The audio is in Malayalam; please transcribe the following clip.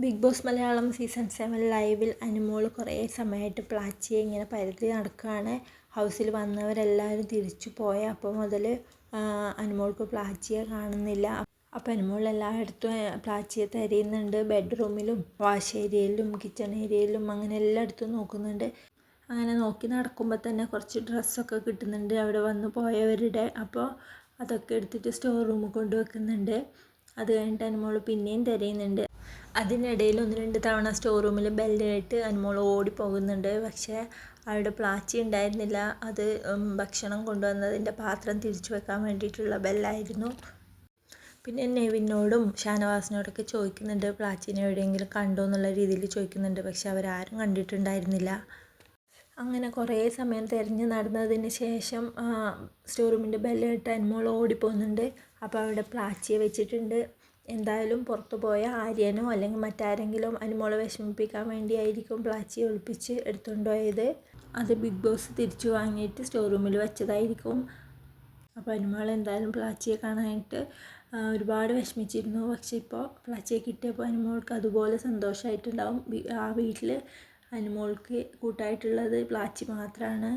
Big boss Malayalam season seven ലൈവിൽ അനുമോൾ കുറേ സമയമായിട്ട് പ്ലാച്ചിയെ ഇങ്ങനെ പരിധി നടക്കുകയാണ്. ഹൗസിൽ വന്നവരെല്ലാവരും തിരിച്ചു പോയ. അപ്പോൾ മുതൽ അനുമോൾക്ക് പ്ലാച്ചിയെ കാണുന്നില്ല. അപ്പോൾ അനുമോൾ എല്ലായിടത്തും പ്ലാച്ചിയെ തിരയുന്നുണ്ട്. ബെഡ്റൂമിലും വാഷ് ഏരിയയിലും കിച്ചൺ ഏരിയയിലും അങ്ങനെ എല്ലായിടത്തും നോക്കുന്നുണ്ട്. അങ്ങനെ നോക്കി നടക്കുമ്പോൾ തന്നെ കുറച്ച് ഡ്രസ്സൊക്കെ കിട്ടുന്നുണ്ട്. അവിടെ വന്ന് പോയവരുടെ. അപ്പോൾ അതൊക്കെ എടുത്തിട്ട് സ്റ്റോർ റൂമിൽ കൊണ്ടുവെക്കുന്നുണ്ട് അത് കഴിഞ്ഞിട്ട് അനുമോൾ പിന്നെയും തിരയുന്നുണ്ട്. അതിനിടയിൽ ഒന്ന് രണ്ട് തവണ സ്റ്റോർ റൂമിൽ ബെല്ലായിട്ട് അനുമോൾ ഓടി പോകുന്നുണ്ട് പക്ഷേ അവിടെ പ്ലാച്ചി ഉണ്ടായിരുന്നില്ല. അത് ഭക്ഷണം കൊണ്ടുവന്നതിന്റെ പാത്രം തിരിച്ചു വെക്കാൻ വേണ്ടിയിട്ടുള്ള ബെല്ലായിരുന്നു പിന്നെ നെവിനോടും ഷാനവാസിനോടൊക്കെ ചോദിക്കുന്നുണ്ട്. പ്ലാച്ചിനെ എവിടെയെങ്കിലും കണ്ടോ എന്നുള്ള രീതിയിൽ ചോദിക്കുന്നുണ്ട്. പക്ഷെ അവരാരും കണ്ടിട്ടുണ്ടായിരുന്നില്ല. അങ്ങനെ കുറേ സമയം തിരഞ്ഞ് നടന്നതിന് ശേഷം സ്റ്റോർ റൂമിന്റെ ബെല്ല് കേട്ട് അനുമോൾ ഓടിപ്പോകുന്നുണ്ട്. അപ്പോൾ അവിടെ പ്ലാച്ചിയെ വെച്ചിട്ടുണ്ട്. എന്തായാലും പുറത്തു പോയ ആര്യനോ അല്ലെങ്കിൽ മറ്റാരെങ്കിലും അനുമോളെ വിഷമിപ്പിക്കാൻ വേണ്ടിയായിരിക്കും പ്ലാച്ചി ഒളിപ്പിച്ച് എടുത്തുകൊണ്ടുപോയത്. അത് ബിഗ് ബോസ് തിരിച്ചു വാങ്ങിയിട്ട് സ്റ്റോർ റൂമിൽ വെച്ചതായിരിക്കും. അപ്പോൾ അനുമോൾ എന്തായാലും പ്ലാച്ചിയെ കാണാനായിട്ട് ഒരുപാട് വിഷമിച്ചിരുന്നു. പക്ഷേ ഇപ്പോൾ പ്ലാച്ചിയെ കിട്ടിയപ്പോൾ അനുമോൾക്ക് അതുപോലെ സന്തോഷമായിട്ടുണ്ടാവും. ആ വീട്ടിൽ അനുമോൾക്ക് കൂട്ടായിട്ടുള്ളത് പ്ലാച്ചി മാത്രമാണ്